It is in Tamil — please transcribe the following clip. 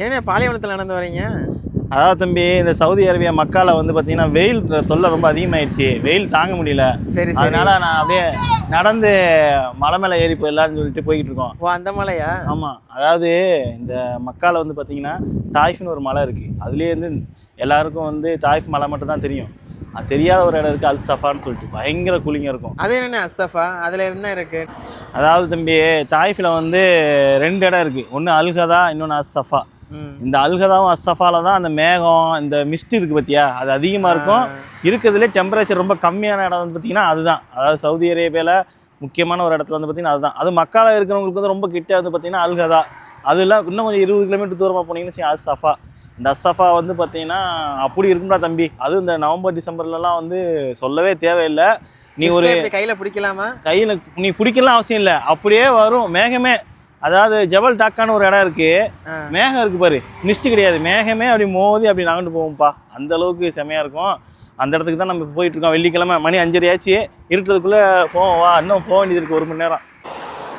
ஏன்னா பாலைவனத்தில் நடந்து வரீங்க அதாவது தம்பி இந்த சவுதி அரேபியா மக்கால வந்து பார்த்தீங்கன்னா வெயில் தொல்லை ரொம்ப அதிகமாயிடுச்சு. வெயில் தாங்க முடியல. சரி சரி. அதனால நான் அப்படியே நடந்து மலை மேலே ஏறி போயிடலான்னு சொல்லிட்டு போய்கிட்டு இருக்கோம். ஓ அந்த மலையா? ஆமாம் அதாவது இந்த மக்கால வந்து பார்த்தீங்கன்னா தாய்ஃப்னு ஒரு மலை இருக்குது அதுலேயே வந்து எல்லாருக்கும் வந்து தாய்ஃப் மலை மட்டும் தான் தெரியும். அது தெரியாத ஒரு இடம் இருக்குது அல் சஃபான்னு சொல்லிட்டு. பயங்கர கூலிங்காக இருக்கும். அது என்ன அசஃபா அதில் என்ன இருக்கு? அதாவது தம்பி தாய்ஃபில் வந்து ரெண்டு இடம் இருக்குது ஒன்று அல்கதா இன்னொன்று அஸ்ஸஃபா ம் இந்த அல்கதாவும் அஸ்ஸஃபால தான் அந்த மேகம் இந்த மிஸ்ட் இருக்குது பார்த்தியா அது அதிகமாக இருக்கும். இருக்கிறதுலே டெம்பரேச்சர் ரொம்ப கம்மியான இடம் வந்து பார்த்திங்கன்னா அதுதான். அதாவது சவுதி அரேபியாவில் முக்கியமான ஒரு இடத்துல வந்து பார்த்திங்கன்னா அதுதான். அது மக்கால இருக்கிறவங்களுக்கு வந்து ரொம்ப கிட்ட வந்து பார்த்திங்கன்னா அல்கதா. அதெல்லாம் இன்னும் கொஞ்சம் இருபது கிலோமீட்டர் தூரமாக போனீங்கன்னு அது சஃபா இந்த அஸ்ஸஃபா வந்து பார்த்திங்கன்னா அப்படி இருக்கும்டா தம்பி. அதுவும் இந்த நவம்பர் டிசம்பர்லலாம் வந்து சொல்லவே தேவையில்லை. நீ ஒரு கையில் பிடிக்கலாமா? கையில் நீ பிடிக்கலாம் அவசியம் இல்லை. அப்படியே வரும். மேகமே அதாவது ஜபல் டாக்கான்னு ஒரு இடம் இருக்கு. மேகம் இருக்கு பாரு. மிஸ்ட் கிடையாது. மேகமே அப்படி மோதி அப்படி நகண்டு போகும்ப்பா அந்த அளவுக்கு செமையா இருக்கும். அந்த இடத்துக்கு தான் நம்ம போயிட்டு இருக்கோம். வெள்ளிக்கிழமை மணி அஞ்சரை ஆச்சு இருட்டுறதுக்குள்ள போவோம் வா இன்னும் போக வேண்டியது இருக்கு. ஒரு மணி நேரம்.